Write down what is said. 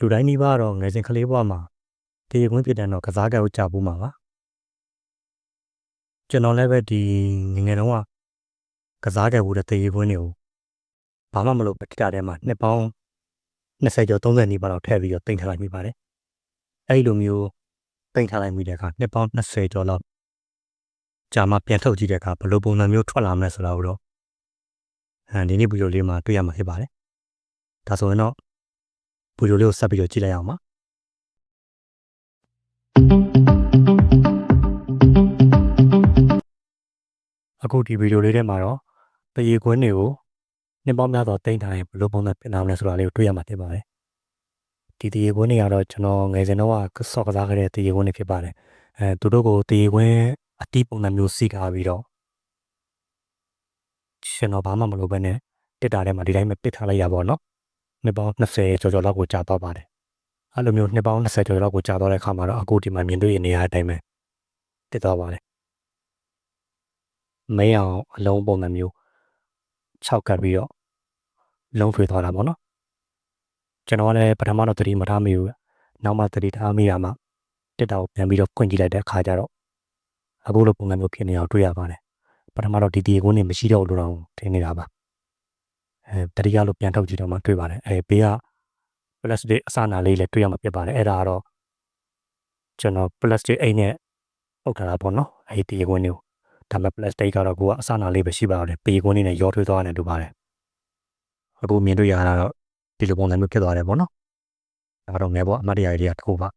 လူတိုင်းနီးပါးတော့ငယ်စဉ်ကလေးဘဝမှာတရေခွင်းဖြစ်တဲ့တော့ကစားကက်ကိုကြာပူးမှာပါကျွန်တော်လည်းပဲဒီငယ်ငယ်တုန်းကကစားကက်ဘူးတဲ့တရေခွင်းတွေကိုဘာမှမလုပ်ပတိတာထဲမှာနှစ်ပေါင်း20ကျော်30နီးပါးတော့ထည့်ပြီးတော့တင်ထားလိုက်မိပါတယ်အဲ့ဒီလိုမျိုးတင်ထားလိုက်မိတဲ့အခါနှစ်ပေါင်း20ကျော်လောက်ကြာမှပြန်ထုတ်ကြည့်တဲ့အခါဘယ်လိုပုံစံမျိုးထွက်လာမလဲဆိုတာကိုတော့အဲဒီနေ့ဗီဒီယိုလေးမှာတွေ့ရမှာဖြစ်ပါတယ်ဒါဆိုရင်တော့ ဗီဒီယိုလေးကိုဆက်ပြီးတော့ကြည့်လိုက်အောင်ပါအခုဒီဗီဒီယိုလေးထဲမှာတော့တရေခွင်းတွေကိုနှစ်ပေါင်းများစွာတင်ထားရင်ဘယ်လိုပုံစံပြင်လာမလဲဆိုတာလေးကိုတွေ့ရမှာဖြစ်ပါတယ်ဒီတရေခွင်းတွေကတော့ကျွန်တော်ငယ်စဉ်တော့ကဆော့ကစားခဲ့တဲ့တရေခွင်းတွေဖြစ်ပါတယ်အဲသူတို့ကိုတရေခွင်းအတိပုံစံမျိုးစီထားပြီးတော့ကျွန်တော်ဘာမှမလုပ်ဘဲနဲ့တစ်တာထဲမှာဒီတိုင်းပဲပစ်ထားလိုက်ရပါတော့ နော်နှစ်ပေါင်း20ကျော်ကျော်လောက်ကိုကြာတော့ပါတယ်အဲ့လိုမျိုးနှစ်ပေါင်း20ကျော်လောက်ကိုကြာတော့တဲ့အခါမှာတော့အခုဒီမှာမြင်တွေ့ရနေရတဲ့အတိုင်းပဲတစ်တော့ပါတယ်မင်းအောင်အလုံးပုံစံမျိုး6ကပ်ပြီးတော့လုံးထွေသွားတာပေါ့နော်ကျွန်တော်ကလည်းပထမတော့သတိမထားမိဘူးနောက်မှသတိထားမိတာမှတက်တာကိုပြန်ပြီးတော့ဖွင့်ကြည့်လိုက်တဲ့အခါကျတော့အခုလိုပုံစံမျိုးဖြစ်နေအောင်တွေ့ရပါတယ်ပထမတော့ဒီဒီကုန်းနေမရှိတော့လို့တော့ထင်နေတာပါ အဲတတိယလို့ပြန်ထုတ်ကြည့်တော့မှတွေ့ပါတယ်အဲဘေးက plastic အစနာလေးလည်းတွေ့ရမှာဖြစ်ပါတယ်အဲ့ဒါကတော့ကျွန်တော် plastic အိတ်နဲ့ပုတ်ထားတာပေါ့နော်အဲဒီဒီကုန်းမျိုးဒါပေမဲ့ plastic ကတော့ကိုကအစနာလေးပဲရှိပါတော့တယ်ပေကွန်းလေးနဲ့ရောထွေးသွားတယ်တူပါတယ်အခုမြင်တွေ့ရတာတော့ဒီလိုပုံစံမျိုးဖြစ်သွားတယ်ပေါ့နော်ဒါတော့ငယ်ဘောအမတ်တရားတွေကတစ်ခုပါ